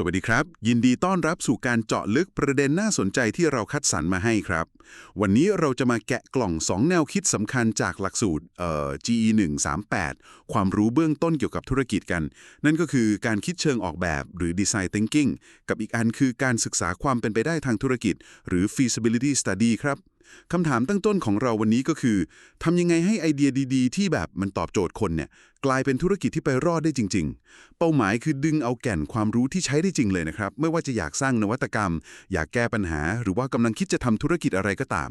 สวัสดีครับ ยินดีต้อนรับสู่การเจาะลึกประเด็นน่าสนใจที่เราคัดสรรมาให้ครับ วันนี้เราจะมาแกะกล่อง 2 แนวคิดสำคัญจากหลักสูตรเอ่อ GE 138ความรู้เบื้องต้นเกี่ยวกับธุรกิจกัน นั่นก็คือการคิดเชิงออกแบบหรือ Design Thinking กับอีกอันคือการศึกษาความเป็นไปได้ทางธุรกิจ หรือ Feasibility Study ครับ คำถามตั้งต้นของเราวันนี้ก็คือทำยังไงให้ไอเดียดีๆ ที่แบบมันตอบโจทย์คนเนี่ยกลายเป็นธุรกิจที่ไปรอดได้จริง ๆ เป้าหมายคือดึงเอาแก่นความรู้ที่ใช้ได้จริงเลยนะครับ ไม่ว่าจะอยากสร้างนวัตกรรม อยากแก้ปัญหา หรือว่ากำลังคิดจะทำธุรกิจอะไรก็ตาม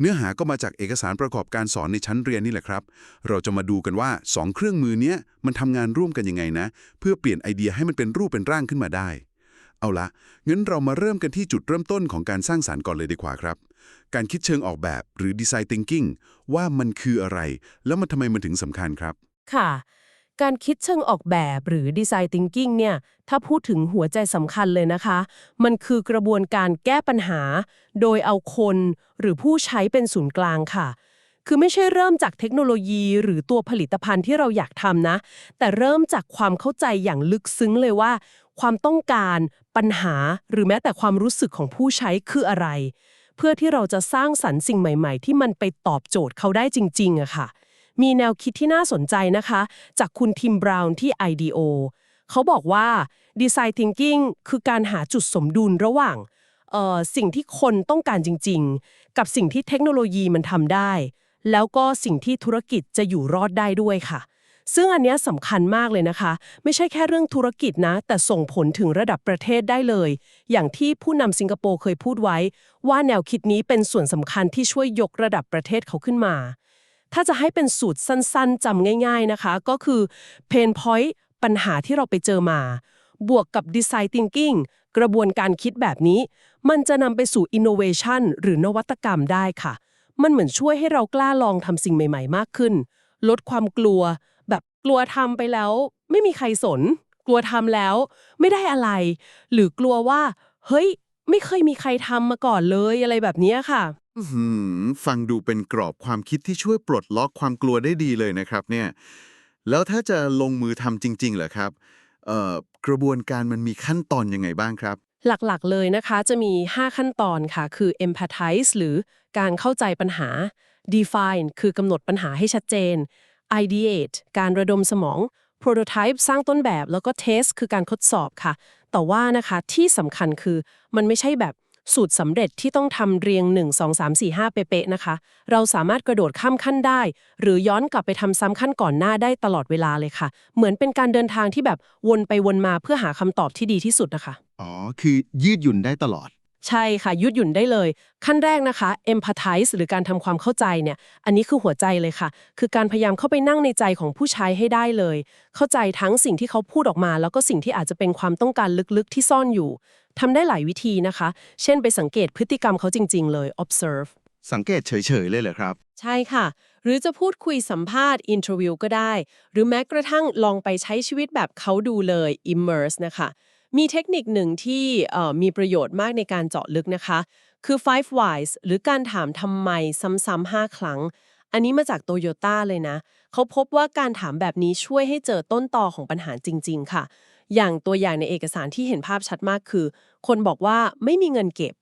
เนื้อหาก็มาจากเอกสารประกอบการสอนในชั้นเรียนนี่แหละครับ เราจะมาดูกันว่า 2 เครื่องมือเนี้ยมันทำงานร่วมกันยังไงนะ เพื่อเปลี่ยนไอเดียให้มันเป็นรูปเป็นร่างขึ้นมาได้เอาละงั้นเรามาเริ่มกันที่จุดเริ่มต้นของการสร้างสารรค์ก่อนเลยดีกว่าครับ การคิดเชิงออกแบบหรือ Design Thinking ว่ามันคืออะไร แล้วมันทำไมมันถึงสำคัญครับ ค่ะ การคิดเชิงออกแบบหรือ Design Thinking เนี่ย ถ้าพูดถึงหัวใจสำคัญเลยนะคะ มันคือกระบวนการแก้ปัญหา โดยเอาคนหรือผู้ใช้เป็นศูนย์กลางค่ะ คือไม่ใช่เริ่มจากเทคโนโลยีหรือตัวผลิตภัณฑ์ที่เราอยากทำนะ แต่เริ่มจากความเข้าใจอย่างลึกซึ้งเลยว่า ความต้องการ ปัญหา หรือแม้แต่ความรู้สึกของผู้ใช้คืออะไร เพื่อที่เราจะสร้างสรรค์สิ่งใหม่ ๆ ที่มันไปตอบโจทย์เขาได้จริงๆอะค่ะ มีแนวคิดที่น่าสนใจนะคะ จากคุณทิมบราวน์ที่ IDEO เขาบอกว่า Design Thinking คือการหาจุดสมดุลระหว่างเอ่อสิ่งที่คนต้องการจริง ๆ กับสิ่งที่เทคโนโลยีมันทำได้ แล้วก็สิ่งที่ธุรกิจจะอยู่รอดได้ด้วยค่ะ ซึ่งอันนี้สำคัญมากเลยนะคะ ไม่ใช่แค่เรื่องธุรกิจนะ แต่ส่งผลถึงระดับประเทศได้เลย อย่างที่ผู้นำสิงคโปร์เคยพูดไว้ ว่าแนวคิดนี้เป็นส่วนสำคัญที่ช่วยยกระดับประเทศเขาขึ้นมา ถ้าจะให้เป็นสูตรสั้นๆจำง่าย ๆนะคะ ก็คือ Pain Point ปัญหาที่เราไปเจอมา บวกกับ Design Thinking กระบวนการคิดแบบนี้ มันจะนำไปสู่ Innovation หรือนวัตกรรมได้ค่ะ มันเหมือนช่วยให้เรากล้าลองทำสิ่งใหม่ ๆ มากขึ้น ลดความกลัว กลัวทำไปแล้ว ไม่มีใครสน กลัวทำแล้ว ไม่ได้อะไร หรือกลัวว่า เฮ้ย ไม่เคยมีใครทำมาก่อนเลยอะไรแบบเนี้ยค่ะอื้อหือฟังดูเป็นกรอบความคิดที่ช่วยปลดล็อกความกลัวได้ดีเลยนะครับเนี่ย แล้วถ้าจะลงมือทำจริงๆเหรอครับเอ่อกระบวนการมันมีขั้นตอนยังไงบ้างครับ หลักๆเลยนะคะจะมี 5 ขั้นตอนค่ะ คือ empathize หรือการเข้าใจปัญหา define คือกำหนดปัญหาให้ชัดเจน ideate การระดมสมอง prototype สร้างต้นแบบ แล้วก็ test คือการทดสอบค่ะ แต่ว่านะคะที่สำคัญคือมันไม่ใช่แบบสูตรสำเร็จที่ต้องทำเรียง 1 2 3 4 5 เป๊ะๆนะคะ เราสามารถกระโดดข้ามขั้นได้ หรือย้อนกลับไปทำซ้ำขั้นก่อนหน้าได้ตลอดเวลาเลยค่ะ เหมือนเป็นการเดินทางที่แบบวนไปวนมาเพื่อหาคำตอบที่ดีที่สุดนะคะ อ๋อ คือยืดหยุ่นได้ตลอด ใช่ค่ะยืดหยุ่นได้เลย ขั้นแรกนะคะ empathize หรือการทำความเข้าใจเนี่ย อันนี้คือหัวใจเลยค่ะ คือการพยายามเข้าไปนั่งในใจของผู้ใช้ให้ได้เลย เข้าใจทั้งสิ่งที่เขาพูดออกมา แล้วก็สิ่งที่อาจจะเป็นความต้องการลึกๆที่ซ่อนอยู่ทำได้หลายวิธีนะคะ เช่นไปสังเกตพฤติกรรมเขาจริง ๆ เลย observe สังเกตเฉยๆเลยเหรอครับ ใช่ค่ะ หรือจะพูดคุยสัมภาษณ์ interview ก็ได้ หรือแม้กระทั่งลองไปใช้ชีวิตแบบเขาดูเลย immerse นะคะ มีเทคนิคหนึ่งที่เอ่อมีประโยชน์มากในการเจาะลึกนะคะ คือ five whys หรือการถามทำไมซ้ำๆ5 ครั้ง อันนี้มาจากโตโยต้าเลยนะ เขาพบว่าการถามแบบนี้ช่วยให้เจอต้นตอของปัญหาจริง ๆ ค่ะ อย่างตัวอย่างในเอกสารที่เห็นภาพชัดมากคือ คนบอกว่าไม่มีเงินเก็บ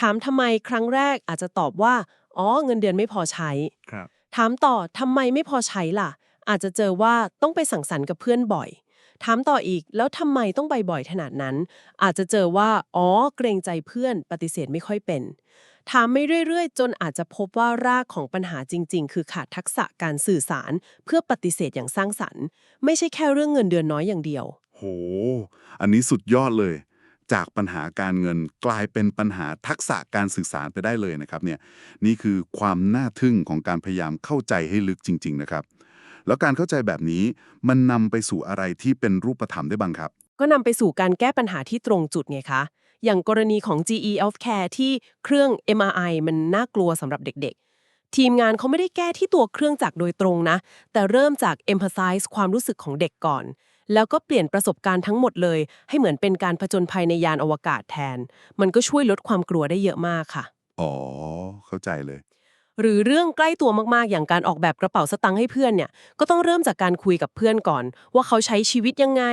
ถามทำไมครั้งแรกอาจจะตอบว่า อ๋อ เงินเดือนไม่พอใช้ครับถามต่อทำไมไม่พอใช้ล่ะ อาจจะเจอว่าต้องไปสังสรรค์กับเพื่อนบ่อย ถามต่ออีกแล้วทำไมต้องไปบ่อยขนาดนั้น อาจจะเจอว่า อ๋อ เกรงใจเพื่อนปฏิเสธไม่ค่อยเป็น ถามไม่เรื่อยๆ จนอาจจะพบว่ารากของปัญหาจริง ๆ คือขาดทักษะการสื่อสาร เพื่อปฏิเสธอย่างสร้างสรรค์ ไม่ใช่แค่เรื่องเงินเดือนน้อยอย่างเดียว โห อันนี้สุดยอดเลย จากปัญหาการเงินกลายเป็นปัญหาทักษะการสื่อสารไปได้เลยนะครับเนี่ยนี่คือความน่าทึ่งของการพยายามเข้าใจให้ลึกจริง ๆ นะครับ แล้วการเข้าใจแบบนี้มันนำไปสู่อะไรที่เป็นรูปธรรมได้บ้างครับ ก็นำไปสู่การแก้ปัญหาที่ตรงจุดไงคะ อย่างกรณีของ GE Healthcare ที่เครื่อง MRI มันน่ากลัวสำหรับเด็กๆ ทีมงานเขาไม่ได้แก้ที่ตัวเครื่องจักรโดยตรงนะ แต่เริ่มจาก emphasize ความรู้สึกของเด็กก่อนแล้วก็เปลี่ยนประสบการณ์ทั้งหมดเลย ให้เหมือนเป็นการผจญภัยในยานอวกาศแทน มันก็ช่วยลดความกลัวได้เยอะมากค่ะ อ๋อ เข้าใจเลย หรือเรื่องใกล้ตัวมากๆ อย่างการออกแบบกระเป๋าสตางค์ให้เพื่อนเนี่ย ก็ต้องเริ่มจากการคุยกับเพื่อนก่อน ว่าเขาใช้ชีวิตยังไง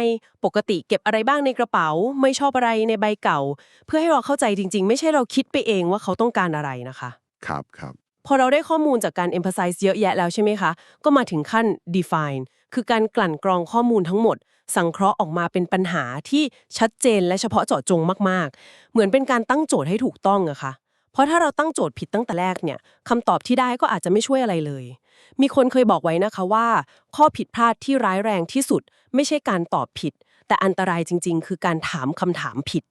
ปกติเก็บอะไรบ้างในกระเป๋า ไม่ชอบอะไรในใบเก่า เพื่อให้เราเข้าใจจริง ๆ ไม่ใช่เราคิดไปเองว่าเขาต้องการอะไรนะคะ ครับครับพอเราได้ข้อมูลจากการ emphasize เยอะแยะแล้วใช่ไหมคะ ก็มาถึงขั้น define คือการกลั่นกรองข้อมูลทั้งหมด สังเคราะห์ออกมาเป็นปัญหาที่ชัดเจนและเฉพาะเจาะจงมาก ๆ เหมือนเป็นการตั้งโจทย์ให้ถูกต้องอะค่ะ เพราะถ้าเราตั้งโจทย์ผิดตั้งแต่แรกเนี่ยคำตอบที่ได้ก็อาจจะไม่ช่วยอะไรเลย มีคนเคยบอกไว้นะคะว่า ข้อผิดพลาดที่ร้ายแรงที่สุด ไม่ใช่การตอบผิด แต่อันตรายจริง ๆ คือการถามคำถามผิด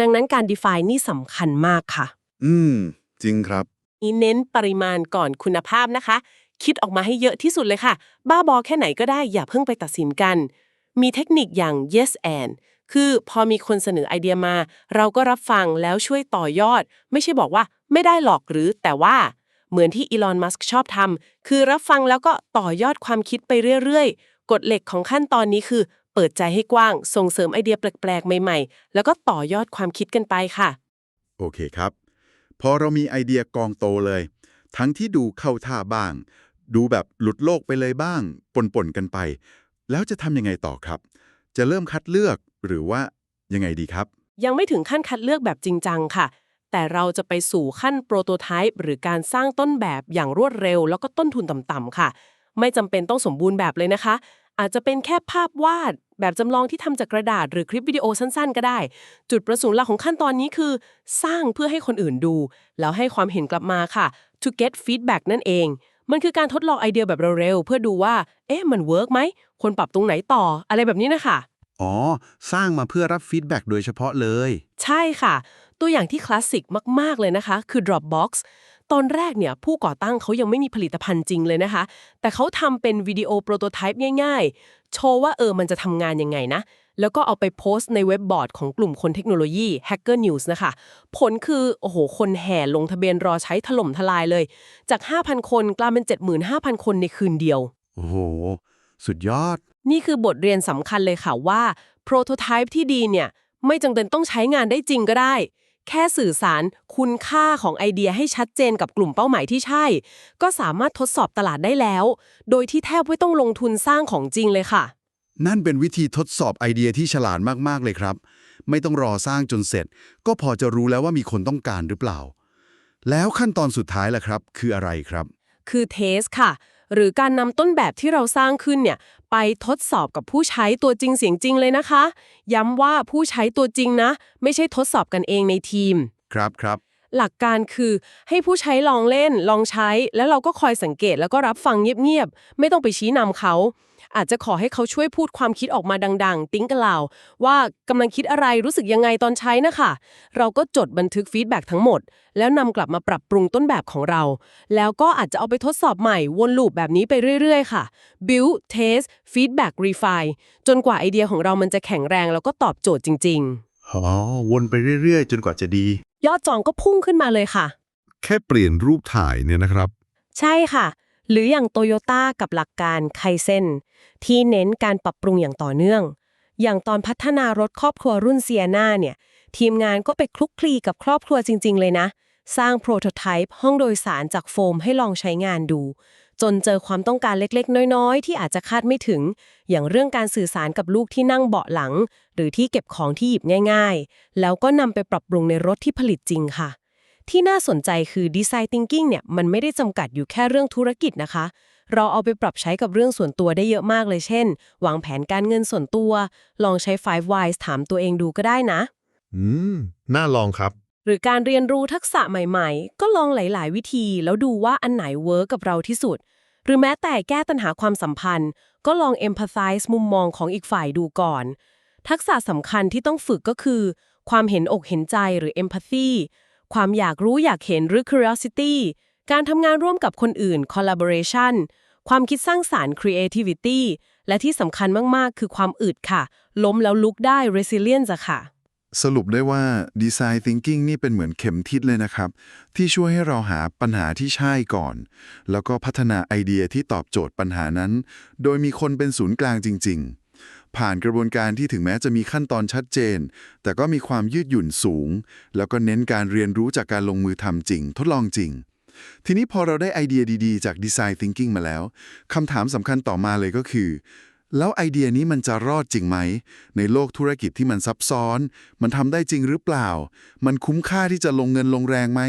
ดังนั้นการ define นี่สำคัญมากค่ะ อืม จริงครับนี้เน้นปริมาณก่อนคุณภาพนะคะ คิดออกมาให้เยอะที่สุดเลยค่ะ บ้าบอแค่ไหนก็ได้อย่าเพิ่งไปตัดสินกัน มีเทคนิคอย่าง yes and คือพอมีคนเสนอไอเดียมา เราก็รับฟังแล้วช่วยต่อยอด ไม่ใช่บอกว่าไม่ได้หรอกหรือแต่ว่า เหมือนที่อีลอนมัสก์ชอบทำคือรับฟังแล้วก็ต่อยอดความคิดไปเรื่อยๆกฎเหล็กของขั้นตอนนี้คือ เปิดใจให้กว้าง ส่งเสริมไอเดียแปลกๆ ใหม่ๆ แล้วก็ต่อยอดความคิดกันไปค่ะ โอเคครับ พอเรามีไอเดียกองโตเลย ทั้งที่ดูเข้าท่าบ้าง ดูแบบหลุดโลกไปเลยบ้างปนๆกันไป แล้วจะทำยังไงต่อครับ จะเริ่มคัดเลือก หรือว่ายังไงดีครับ ยังไม่ถึงขั้นคัดเลือกแบบจริงจังค่ะ แต่เราจะไปสู่ขั้นโปรโตไทป์หรือการสร้างต้นแบบอย่างรวดเร็ว แล้วก็ต้นทุนต่ำๆค่ะ ไม่จำเป็นต้องสมบูรณ์แบบเลยนะคะ อาจจะเป็นแค่ภาพวาด แบบจำลองที่ทำจากกระดาษหรือคลิปวิดีโอสั้นๆ ก็ได้ จุดประสงค์หลักของขั้นตอนนี้คือ สร้างเพื่อให้คนอื่นดู แล้วให้ความเห็นกลับมาค่ะ to get feedback นั่นเองมันคือการทดลองไอเดียแบบเร็วๆ เพื่อดูว่า เอ๊ะ มันเวิร์กไหมควรปรับตรงไหนต่อ อะไรแบบนี้นะคะ อ๋อ สร้างมาเพื่อรับฟีดแบ็กโดยเฉพาะเลย ใช่ค่ะ ตัวอย่างที่คลาสสิกมาก ๆ เลยนะคะ คือ Dropbox ตอนแรกเนี่ยผู้ก่อตั้งเขายังไม่มีผลิตภัณฑ์จริงเลยนะคะ แต่เขาทำเป็นวิดีโอโปรโตไทป์ง่าย ๆ โชว์ว่าเออมันจะทำงานยังไงนะ แล้วก็เอาไปโพสต์ในเว็บบอร์ดของกลุ่มคนเทคโนโลยี Hacker News นะคะ ผลคือ โอ้โห คนแห่ลงทะเบียนรอใช้ถล่มทลายเลย จาก 5,000 คนกลายเป็น 75,000 คนในคืนเดียว โอ้โห สุดยอด นี่คือบทเรียนสำคัญเลยค่ะว่าโปรโตไทป์ที่ดีเนี่ย ไม่จำเป็นต้องใช้งานได้จริงก็ได้ แค่สื่อสารคุณค่าของไอเดียให้ชัดเจนกับกลุ่มเป้าหมายที่ใช่ ก็สามารถทดสอบตลาดได้แล้ว โดยที่แทบไม่ต้องลงทุนสร้างของจริงเลยค่ะ นั่นเป็นวิธีทดสอบไอเดียที่ฉลาดมากๆเลยครับ ไม่ต้องรอสร้างจนเสร็จ ก็พอจะรู้แล้วว่ามีคนต้องการหรือเปล่า แล้วขั้นตอนสุดท้ายล่ะครับ คืออะไรครับ คือเทสค่ะ หรือการนำต้นแบบที่เราสร้างขึ้นเนี่ย ไปทดสอบกับผู้ใช้ตัวจริงเสียงจริงเลยนะคะ ย้ำว่าผู้ใช้ตัวจริงนะ ไม่ใช่ทดสอบกันเองในทีม ครับครับ หลักการคือให้ผู้ใช้ลองเล่น ลองใช้ แล้วเราก็คอยสังเกตแล้วก็รับฟังเงียบๆ ไม่ต้องไปชี้นำเขา อาจจะขอให้เขาช่วยพูดความคิดออกมาดัง ๆ ติ้งกับเราว ว่ากำลังคิดอะไรรู้สึกยังไงตอนใช้นะคะ เราก็จดบันทึกฟีดแบ็กทั้งหมด แล้วนำกลับมาปรับปรุงต้นแบบของเรา แล้วก็อาจจะเอาไปทดสอบใหม่วนลูปแบบนี้ไปเรื่อยๆ ค่ะ build test feedback refine จนกว่าไอเดียของเรามันจะแข็งแรงแล้วก็ตอบโจทย์จริงอ๋อ วนไปเรื่อยๆ จนกว่าจะดี ยอดจองก็พุ่งขึ้นมาเลยค่ะ แค่เปลี่ยนรูปถ่ายเนี่ยนะครับ ใช่ค่ะ หรืออย่างโตโยต้ากับหลักการไคเซนที่เน้นการปรับปรุงอย่างต่อเนื่อง อย่างตอนพัฒนารถครอบครัวรุ่นเซียนาเนี่ย ทีมงานก็ไปคลุกคลีกับครอบครัวจริง ๆ เลยนะ สร้างโปรโตไทป์ห้องโดยสารจากโฟมให้ลองใช้งานดู จนเจอความต้องการเล็กๆ น้อยๆ ที่อาจจะคาดไม่ถึง อย่างเรื่องการสื่อสารกับลูกที่นั่งเบาะหลัง หรือที่เก็บของที่หยิบง่าย ๆ แล้วก็นำไปปรับปรุงในรถที่ผลิตจริงค่ะ ที่น่าสนใจคือ Design Thinking เนี่ยมันไม่ได้จำกัดอยู่แค่เรื่องธุรกิจนะคะ เราเอาไปปรับใช้กับเรื่องส่วนตัวได้เยอะมากเลยเช่น วางแผนการเงินส่วนตัว ลองใช้ five whys ถามตัวเองดูก็ได้นะ อืม น่าลองครับ หรือการเรียนรู้ทักษะใหม่ๆ ก็ลองหลาย ๆ วิธีแล้วดูว่าอันไหนเวิร์กกับเราที่สุดห รือแม้แต่แก้ปัญหาความสัมพันธ์ ก็ลอง empathize มุมมองของอีกฝ่ายดูก่อน ทักษะสำคัญที่ต้องฝึกก็คือ ความเห็นอกเห็นใจหรือ empathy ความอยากรู้อยากเห็นหรือ curiosity การทำงานร่วมกับคนอื่น collaboration ความคิดสร้างสารรค์ creativity และที่สำคัญมาก ๆ คือความอึดค่ะ ล้มแล้วลุกได้ resilience อะค่ะ สรุปได้ว่า Design Thinking นี่เป็นเหมือนเข็มทิศเลยนะครับ ที่ช่วยให้เราหาปัญหาที่ใช่ก่อน แล้วก็พัฒนาไอเดียที่ตอบโจทย์ปัญหานั้น โดยมีคนเป็นศูนย์กลางจริง ๆ ผ่านกระบวนการที่ถึงแม้จะมีขั้นตอนชัดเจน แต่ก็มีความยืดหยุ่นสูง แล้วก็เน้นการเรียนรู้จากการลงมือทำจริง ทดลองจริง ทีนี้พอเราได้ไอเดียดีๆ จาก Design Thinking มาแล้วคำถามสำคัญต่อมาเลยก็คือ แล้วไอเดียนี้มันจะรอดจริงไหม ในโลกธุรกิจที่มันซับซ้อน มันทำได้จริงหรือเปล่า มันคุ้มค่าที่จะลงเงินลงแรงไหม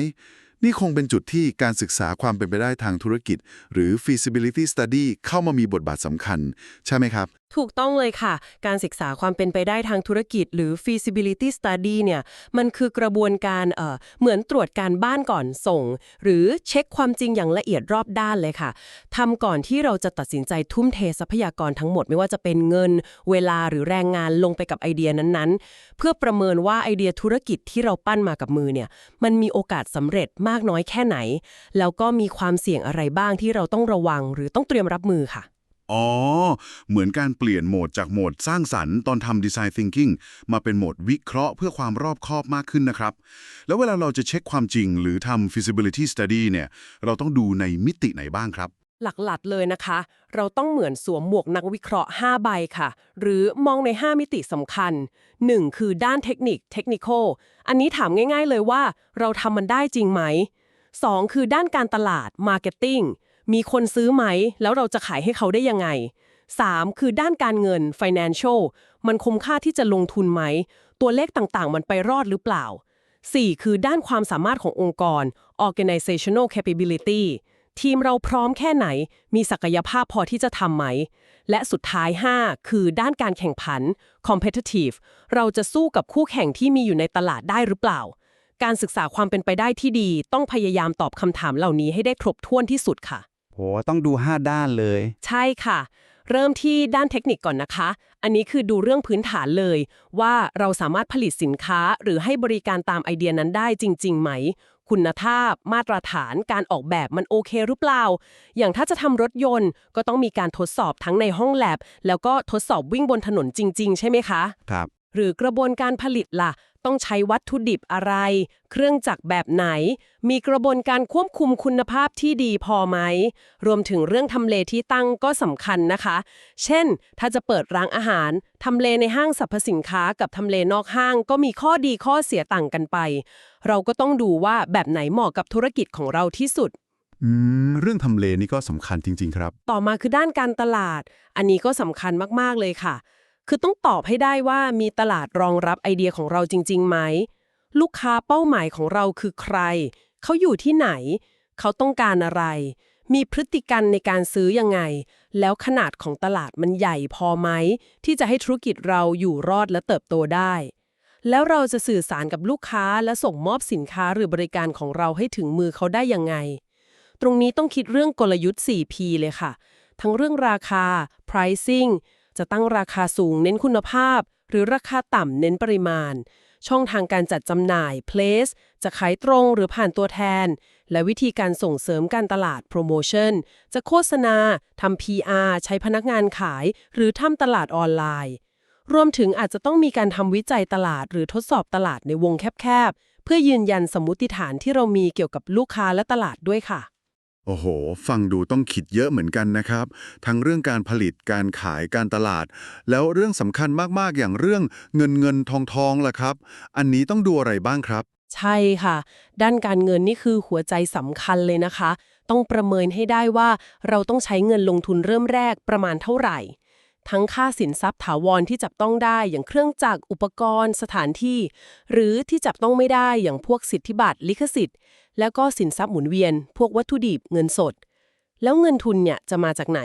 นี่คงเป็นจุดที่การศึกษาความเป็นไปได้ทางธุรกิจ หรือ feasibility study เข้ามามีบทบาทสำคัญ ใช่ไหมครับ ถูกต้องเลยค่ะ การศึกษาความเป็นไปได้ทางธุรกิจ หรือ feasibility study เนี่ย มันคือกระบวนการเเหมือนตรวจการบ้านก่อนส่ง หรือเช็คความจริงอย่างละเอียดรอบด้านเลยค่ะทำก่อนที่เราจะตัดสินใจทุ่มเททรัพยากรทั้งหมดไม่ว่าจะเป็นเงิน เวลาหรือแรงงานลงไปกับไอเดียนั้นๆ เพื่อประเมินว่าไอเดียธุรกิจที่เราปั้นมากับมือเนี่ย มันมีโอกาสสำเร็จมากน้อยแค่ไหน แล้วก็มีความเสี่ยงอะไรบ้างที่เราต้องระวัง หรือต้องเตรียมรับมือค่ะ อ๋อ เหมือนการเปลี่ยนโหมดจากโหมดสร้างสรรค์ตอนทำ Design Thinking มาเป็นโหมดวิเคราะห์เพื่อความรอบคอบมากขึ้นนะครับ แล้วเวลาเราจะเช็คความจริงหรือทำ feasibility study เนี่ย เราต้องดูในมิติไหนบ้างครับ หลักๆเลยนะคะ เราต้องเหมือนสวมหมวกนักวิเคราะห์ 5 ใบค่ะ หรือมองใน 5 มิติสำคัญ 1. คือด้านเทคนิคเทคนิคอันนี้ถามง่าย ๆ เลยว่า เราทำมันได้จริงไหม 2. คือด้านการตลาดมาร์เก็ตติ้ง มีคนซื้อไหม แล้วเราจะขายให้เขาได้ยังไง 3. คือด้านการเงิน financial มันคุ้มค่าที่จะลงทุนไหม ตัวเลขต่างๆ มันไปรอดหรือเปล่า 4. คือด้านความสามารถขององค์กร organizational capability ทีมเราพร้อมแค่ไหน มีศักยภาพพอที่จะทำไหม และสุดท้าย 5 คือด้านการแข่งขัน competitive เราจะสู้กับคู่แข่งที่มีอยู่ในตลาดได้หรือเปล่า การศึกษาความเป็นไปได้ที่ดี ต้องพยายามตอบคำถามเหล่านี้ให้ได้ครบถ้วนที่สุดค่ะ โหต้องดู 5 ด้านเลย ใช่ค่ะ เริ่มที่ด้านเทคนิคก่อนนะคะ อันนี้คือดูเรื่องพื้นฐานเลย ว่าเราสามารถผลิตสินค้าหรือให้บริการตามไอเดียนั้นได้จริง ๆ ไหม คุณภาพ มาตรฐาน การออกแบบมันโอเคหรือเปล่า อย่างถ้าจะทำรถยนต์ ก็ต้องมีการทดสอบทั้งในห้องแลบแล้วก็ทดสอบวิ่งบนถนนจริง ๆ ใช่ไหมคะ ครับ หรือกระบวนการผลิตล่ะ ต้องใช้วัตถุดิบอะไร เครื่องจักรแบบไหน มีกระบวนการควบคุมคุณภาพที่ดีพอไหม รวมถึงเรื่องทำเลที่ตั้งก็สำคัญนะคะ เช่น ถ้าจะเปิดร้านอาหารทำเลในห้างสรรพสินค้ากับทำเลนอกห้างก็มีข้อดีข้อเสียต่างกันไป เราก็ต้องดูว่าแบบไหนเหมาะกับธุรกิจของเราที่สุดอืมเรื่องทำเลนี่ก็สำคัญจริง ๆ ครับ ต่อมาคือด้านการตลาด อันนี้ก็สำคัญมาก ๆ เลยค่ะ คือต้องตอบให้ได้ว่ามีตลาดรองรับไอเดียของเราจริงๆไหม ลูกค้าเป้าหมายของเราคือใคร เขาอยู่ที่ไหน เขาต้องการอะไร มีพฤติกรรมในการซื้อยังไง แล้วขนาดของตลาดมันใหญ่พอไหม ที่จะให้ธุรกิจเราอยู่รอดและเติบโตได้ แล้วเราจะสื่อสารกับลูกค้าและส่งมอบสินค้าหรือบริการของเราให้ถึงมือเขาได้ยังไง ตรงนี้ต้องคิดเรื่องกลยุทธ์ 4P เลยค่ะ ทั้งเรื่องราคา pricing จะตั้งราคาสูงเน้นคุณภาพ หรือราคาต่ำเน้นปริมาณ ช่องทางการจัดจำหน่าย place จะขายตรงหรือผ่านตัวแทน และวิธีการส่งเสริมการตลาด promotion จะโฆษณาทำ PR ใช้พนักงานขาย หรือทำตลาดออนไลน์ รวมถึงอาจจะต้องมีการทำวิจัยตลาดหรือทดสอบตลาดในวงแคบๆเพื่อยืนยันสมมติฐานที่เรามีเกี่ยวกับลูกค้าและตลาดด้วยค่ะ โอ้โห ฟังดูต้องคิดเยอะเหมือนกันนะครับ ทั้งเรื่องการผลิตการขายการตลาด แล้วเรื่องสำคัญมากๆอย่างเรื่องเงินเงินทองทองล่ะครับ อันนี้ต้องดูอะไรบ้างครับ ใช่ค่ะ ด้านการเงินนี่คือหัวใจสำคัญเลยนะคะ ต้องประเมินให้ได้ว่าเราต้องใช้เงินลงทุนเริ่มแรกประมาณเท่าไหร่ ทั้งค่าสินทรัพย์ถาวรที่จับต้องได้อย่างเครื่องจักรอุปกรณ์ สถานที่ หรือที่จับต้องไม่ได้อย่างพวกสิทธิบัตรลิขสิทธิ์ แล้วก็สินทรัพย์หมุนเวียน พวกวัตถุดิบเงินสด แล้วเงินทุนเนี่ยจะมาจากไหน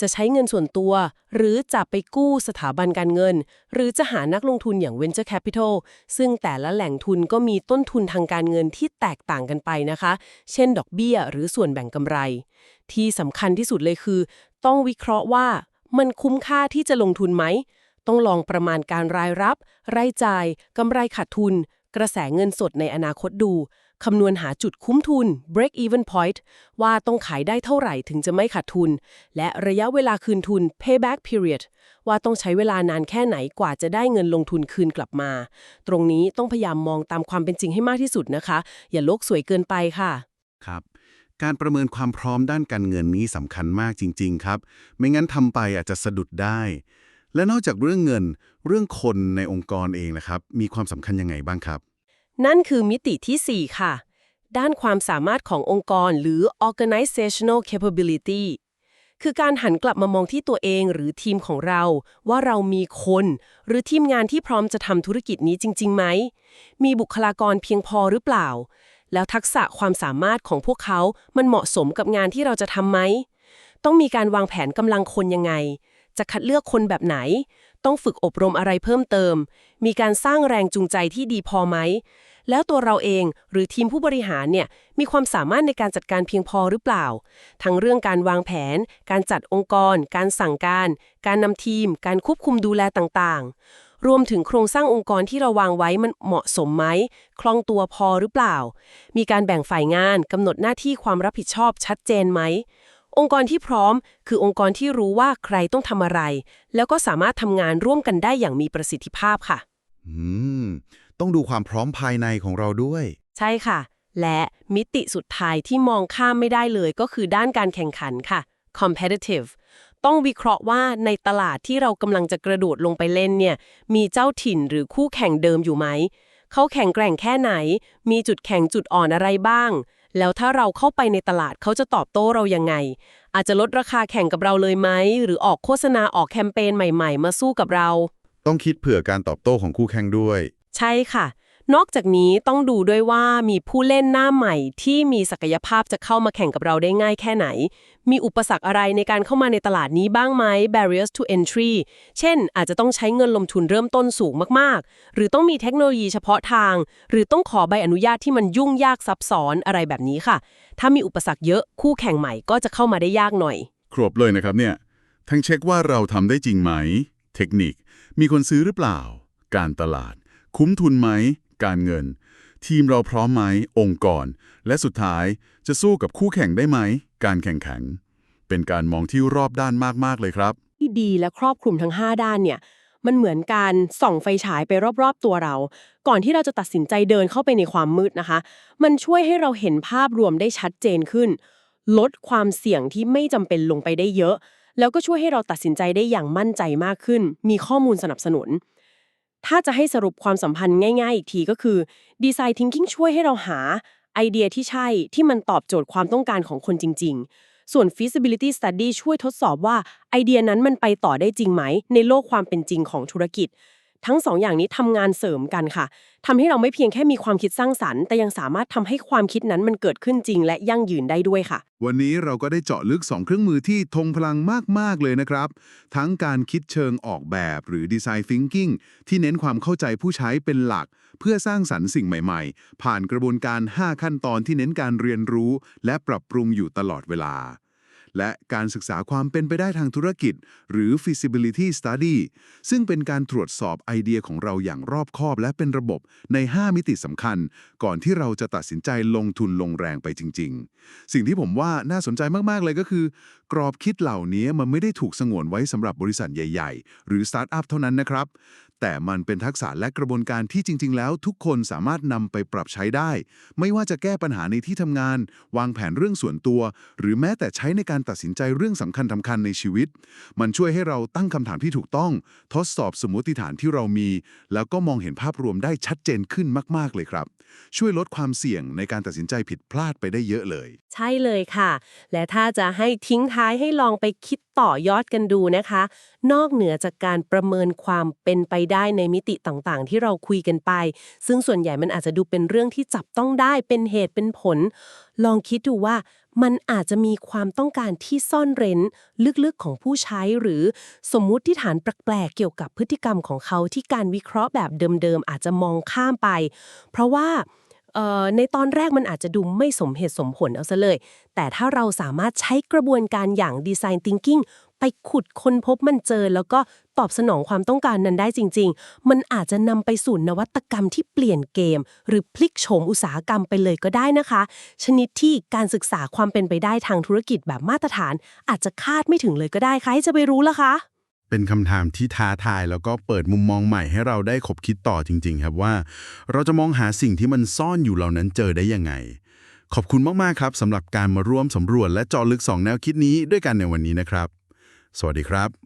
จะใช้เงินส่วนตัว หรือจะไปกู้สถาบันการเงิน หรือจะหานักลงทุนอย่าง Venture Capital ซึ่งแต่ละแหล่งทุนก็มีต้นทุนทางการเงินที่แตกต่างกันไปนะคะ เช่น ดอกเบี้ย หรือส่วนแบ่งกำไร ที่สำคัญที่สุดเลยคือ ต้องวิเคราะห์ว่า มันคุ้มค่าที่จะลงทุนไหม ต้องลองประมาณการรายรับ รายจ่าย กำไรขาดทุน กระแสเงินสดในอนาคตดู คำนวณหาจุดคุ้มทุน break even point ว่าต้องขายได้เท่าไหร่ถึงจะไม่ขาดทุน และระยะเวลาคืนทุน payback period ว่าต้องใช้เวลานานแค่ไหนกว่าจะได้เงินลงทุนคืนกลับมา ตรงนี้ต้องพยายามมองตามความเป็นจริงให้มากที่สุดนะคะ อย่าโลกสวยเกินไปค่ะ ครับ การประเมินความพร้อมด้านการเงินนี้สำคัญมากจริง ๆ ครับ ไม่งั้นทำไปอาจจะสะดุดได้ และนอกจากเรื่องเงิน เรื่องคนในองค์กรเองนะครับ มีความสำคัญยังไงบ้างครับ นั่นคือมิติที่ 4 ค่ะ ด้านความสามารถขององค์กรหรือ organizational capability คือการหันกลับมามองที่ตัวเองหรือทีมของเรา ว่าเรามีคน หรือทีมงานที่พร้อมจะทำธุรกิจนี้จริงๆไหม มีบุคลากรเพียงพอหรือเปล่า แล้วทักษะความสามารถของพวกเขา มันเหมาะสมกับงานที่เราจะทำไหม ต้องมีการวางแผนกำลังคนยังไง จะคัดเลือกคนแบบไหน ต้องฝึกอบรมอะไรเพิ่มเติม มีการสร้างแรงจูงใจที่ดีพอไหม แล้วตัวเราเองหรือทีมผู้บริหารเนี่ย มีความสามารถในการจัดการเพียงพอหรือเปล่า ทั้งเรื่องการวางแผน การจัดองค์กร การสั่งการ การนำทีม การควบคุมดูแลต่างๆ รวมถึงโครงสร้างองค์กรที่เราวางไว้มันเหมาะสมไหม คล่องตัวพอหรือเปล่า มีการแบ่งฝ่ายงานกำหนดหน้าที่ความรับผิดชอบชัดเจนไหม องค์กรที่พร้อม คือองค์กรที่รู้ว่าใครต้องทำอะไร แล้วก็สามารถทำงานร่วมกันได้อย่างมีประสิทธิภาพค่ะ อืม ต้องดูความพร้อมภายในของเราด้วย ใช่ค่ะ และมิติสุดท้ายที่มองข้ามไม่ได้เลยก็คือด้านการแข่งขันค่ะ competitive ต้องวิเคราะห์ว่าในตลาดที่เรากำลังจะกระโดดลงไปเล่นเนี่ย มีเจ้าถิ่นหรือคู่แข่งเดิมอยู่ไหม เขาแข่งแกร่งแค่ไหน มีจุดแข็งจุดอ่อนอะไรบ้าง แล้วถ้าเราเข้าไปในตลาดเขาจะตอบโต้เรายังไง อาจจะลดราคาแข่งกับเราเลยไหม หรือออกโฆษณาออกแคมเปญใหม่ ๆ มาสู้กับเรา ต้องคิดเผื่อการตอบโต้ของคู่แข่งด้วย ใช่ค่ะ นอกจากนี้ต้องดูด้วยว่ามีผู้เล่นหน้าใหม่ที่มีศักยภาพจะเข้ามาแข่งกับเราได้ง่ายแค่ไหน มีอุปสรรคอะไรในการเข้ามาในตลาดนี้บ้างไหม barriers to entry เช่น อาจจะต้องใช้เงินลงทุนเริ่มต้นสูงมากๆ หรือต้องมีเทคโนโลยีเฉพาะทาง หรือต้องขอใบอนุญาตที่มันยุ่งยากซับซ้อนอะไรแบบนี้ค่ะ ถ้ามีอุปสรรคเยอะคู่แข่งใหม่ก็จะเข้ามาได้ยากหน่อย ครบเลยนะครับเนี่ย ทั้งเช็คว่าเราทำได้จริงไหม เทคนิค มีคนซื้อหรือเปล่า การตลาด คุ้มทุนไหม การเงิน ทีมเราพร้อมไหมองค์กร และสุดท้ายจะสู้กับคู่แข่งได้ไหม การแข่งขันเป็นการมองที่รอบด้านมากๆเลยครับ ที่ดีและครอบคลุมทั้ง 5 ด้านเนี่ยมันเหมือนการส่องไฟฉายไปรอบๆตัวเรา ก่อนที่เราจะตัดสินใจเดินเข้าไปในความมืดนะคะ มันช่วยให้เราเห็นภาพรวมได้ชัดเจนขึ้น ลดความเสี่ยงที่ไม่จำเป็นลงไปได้เยอะ แล้วก็ช่วยให้เราตัดสินใจได้อย่างมั่นใจมากขึ้น มีข้อมูลสนับสนุน ถ้าจะให้สรุปความสัมพันธ์ง่ายๆ อีกทีก็คือดีไซน์ทิงกิ้งช่วยให้เราหาไอเดียที่ใช่ที่มันตอบโจทย์ความต้องการของคนจริง ๆ ส่วน feasibility study ช่วยทดสอบว่าไอเดียนั้นมันไปต่อได้จริงไหม ในโลกความเป็นจริงของธุรกิจ ทั้งสองอย่างนี้ทำงานเสริมกันค่ะทำให้เราไม่เพียงแค่มีความคิดสร้างสรรค์ แต่ยังสามารถทำให้ความคิดนั้นมันเกิดขึ้นจริง และยั่งยืนได้ด้วยค่ะ วันนี้เราก็ได้เจาะลึก 2 เครื่องมือที่ทงพลังมาก ๆ เลยนะครับ ทั้งการคิดเชิงออกแบบหรือ Design Thinking ที่เน้นความเข้าใจผู้ใช้เป็นหลัก เพื่อสร้างสรรค์สิ่งใหม่ ๆ ผ่านกระบวนการ 5 ขั้นตอนที่เน้นการเรียนรู้ และปรับปรุงอยู่ตลอดเวลา และการศึกษาความเป็นไปได้ทางธุรกิจ หรือ feasibility study ซึ่งเป็นการตรวจสอบไอเดียของเราอย่างรอบคอบและเป็นระบบใน 5 มิติสำคัญ ก่อนที่เราจะตัดสินใจลงทุนลงแรงไปจริง ๆ สิ่งที่ผมว่าน่าสนใจมากๆเลยก็คือ กรอบคิดเหล่านี้มันไม่ได้ถูกสงวนไว้สำหรับบริษัทใหญ่ ๆ หรือสตาร์ทอัพเท่านั้นนะครับ แต่มันเป็นทักษะและกระบวนการที่จริง ๆ แล้ว ทุกคนสามารถนำไปปรับใช้ได้ ไม่ว่าจะแก้ปัญหาในที่ทำงาน วางแผนเรื่องส่วนตัว หรือแม้แต่ใช้ในการตัดสินใจเรื่องสำคัญสำคัญในชีวิต มันช่วยให้เราตั้งคำถามที่ถูกต้อง ทดสอบสมมติฐานที่เรามี แล้วก็มองเห็นภาพรวมได้ชัดเจนขึ้นมาก ๆ เลยครับ ช่วยลดความเสี่ยงในการตัดสินใจผิดพลาดไปได้เยอะเลย ใช่เลยค่ะ และถ้าจะให้ทิ้งท้ายให้ลองไปคิดต่อยอดกันดูนะคะ นอกเหนือจากการประเมินความเป็นไปได้ในมิติต่างๆ ที่เราคุยกันไป ซึ่งส่วนใหญ่มันอาจจะดูเป็นเรื่องที่จับต้องได้เป็นเหตุเป็นผล ลองคิดดูว่ามันอาจจะมีความต้องการที่ซ่อนเร้น ลึกๆของผู้ใช้หรือสมมุติฐานแปลกๆเกี่ยวกับพฤติกรรมของเขาที่การวิเคราะห์แบบเดิมๆอาจจะมองข้ามไป เพราะว่า ในตอนแรกมันอาจจะดูไม่สมเหตุสมผลเอาซะเลย แต่ถ้าเราสามารถใช้กระบวนการอย่าง Design Thinking ไปขุดค้นพบมันเจอ แล้วก็ตอบสนองความต้องการนั้นได้จริง ๆ มันอาจจะนำไปสู่นวัตกรรมที่เปลี่ยนเกม หรือพลิกโฉมอุตสาหกรรมไปเลยก็ได้นะคะ ชนิดที่การศึกษาความเป็นไปได้ทางธุรกิจแบบมาตรฐาน อาจจะคาดไม่ถึงเลยก็ได้ใครจะไปรู้ล่ะคะ เป็นคำถามที่ท้าทายแล้วก็เปิดมุมมองใหม่ให้เราได้ขบคิดต่อจริง ๆ ครับว่า เราจะมองหาสิ่งที่มันซ่อนอยู่เหล่านั้นเจอได้ยังไง ขอบคุณมากๆครับสำหรับการมาร่วมสำรวจและจาะลึก 2 แนวคิดนี้ด้วยกันในวันนี้นะครับ สวัสดีครับ